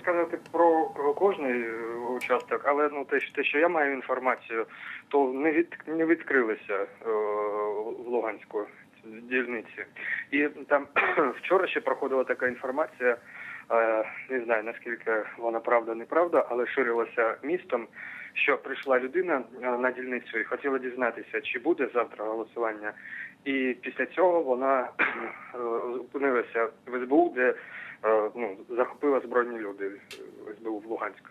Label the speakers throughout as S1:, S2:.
S1: сказати про кожний е, участок, але ну те, те, що я маю інформацію, то не від не відкрилися е, в Луганську дільниці. І там вчора ще проходила така інформація. Е, Не знаю наскільки вона правда неправда, але ширилася містом, що прийшла людина е, на дільницю і хотіла дізнатися, чи буде завтра голосування. І після цього вона е, опинилася в СБУ, де ну, захопила збройні люди е, СБУ в Луганську.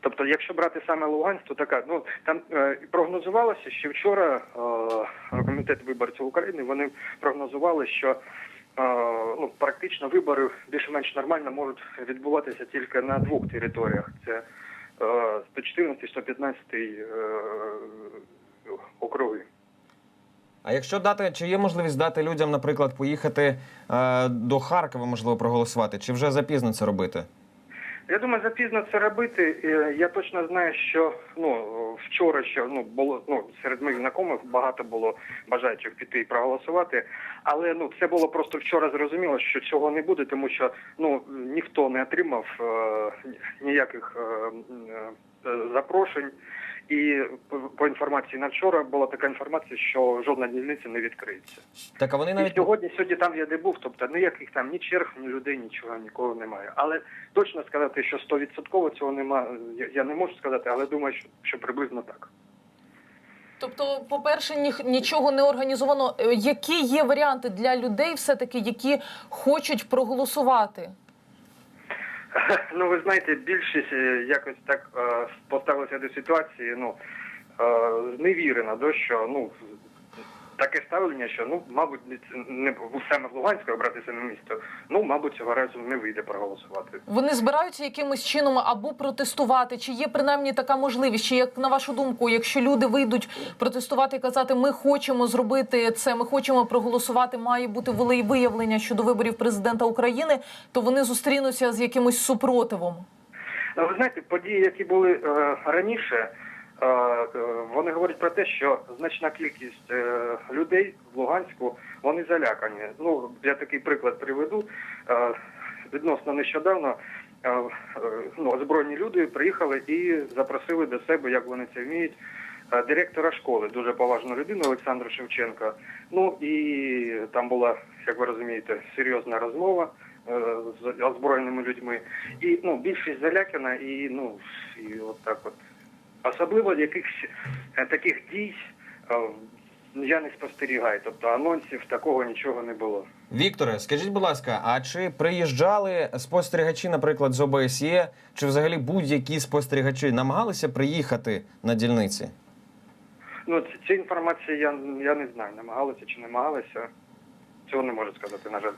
S1: Тобто, якщо брати саме Луганськ, то така, ну там е, прогнозувалося, що вчора е, комітет виборців України вони прогнозували, що практично вибори більш-менш нормально можуть відбуватися тільки на двох територіях: це е, 114 115 е, округи.
S2: А якщо дати, чи є можливість дати людям, наприклад, поїхати е, до Харкова, можливо, проголосувати, чи вже запізно це робити?
S1: Я думаю, запізно це робити. Е, Я точно знаю, що ну вчора ще ну було ну серед моїх знайомих багато було бажаючих піти і проголосувати. Але ну це було просто вчора зрозуміло, що цього не буде, тому що ну ніхто не отримав е, ніяких е, е, запрошень. І по, по інформації на вчора була така інформація, що жодна дільниця не відкриється.
S2: Так а вони
S1: І
S2: навіть
S1: сьогодні, сьогодні там я де був, тобто ніяких там ні черг, ні людей, нічого нікого немає. Але точно сказати, що 100% цього немає, я, я не можу сказати, але думаю, що, що приблизно так.
S3: Тобто, по-перше, ніх- нічого не організовано. Е, Які є варіанти для людей, все-таки, які хочуть проголосувати?
S1: Ну, ви знаєте, більшість е, якось так е, поставилася до ситуації, ну, е, зневірена, до що, ну, таке ставлення, що, ну, мабуть, не- не саме в Луганську обратися на місто, ну, мабуть, цього разу не вийде проголосувати.
S3: Вони збираються якимось чином або протестувати? Чи є принаймні така можливість? Чи як на вашу думку, якщо люди вийдуть протестувати і казати, ми хочемо зробити це, ми хочемо проголосувати, має бути волеєвиявлення щодо виборів президента України, то вони зустрінуться з якимось супротивом?
S1: Ну, Ви знаєте, події, які були е, раніше, вони говорять про те, що значна кількість е, людей в Луганську вони залякані. Ну, я такий приклад приведу. Е, відносно нещодавно е, е, ну, озброєні люди приїхали і запросили до себе, як вони це вміють. е, Директора школи, дуже поважну людину Олександра Шевченка. Ну і там була, як ви розумієте, серйозна розмова е, з озброєними людьми. І ну, більшість залякана, і ну і от так от. Особливо якихось е, таких дій е, я не спостерігаю. Тобто анонсів такого нічого не було.
S2: Вікторе, скажіть, будь ласка, а чи приїжджали спостерігачі, наприклад, з ОБСЄ, чи взагалі будь-які спостерігачі намагалися приїхати на дільниці?
S1: Ну, ці, ці інформації я, я не знаю, намагалися чи не намагалися. Цього не можу сказати, на жаль.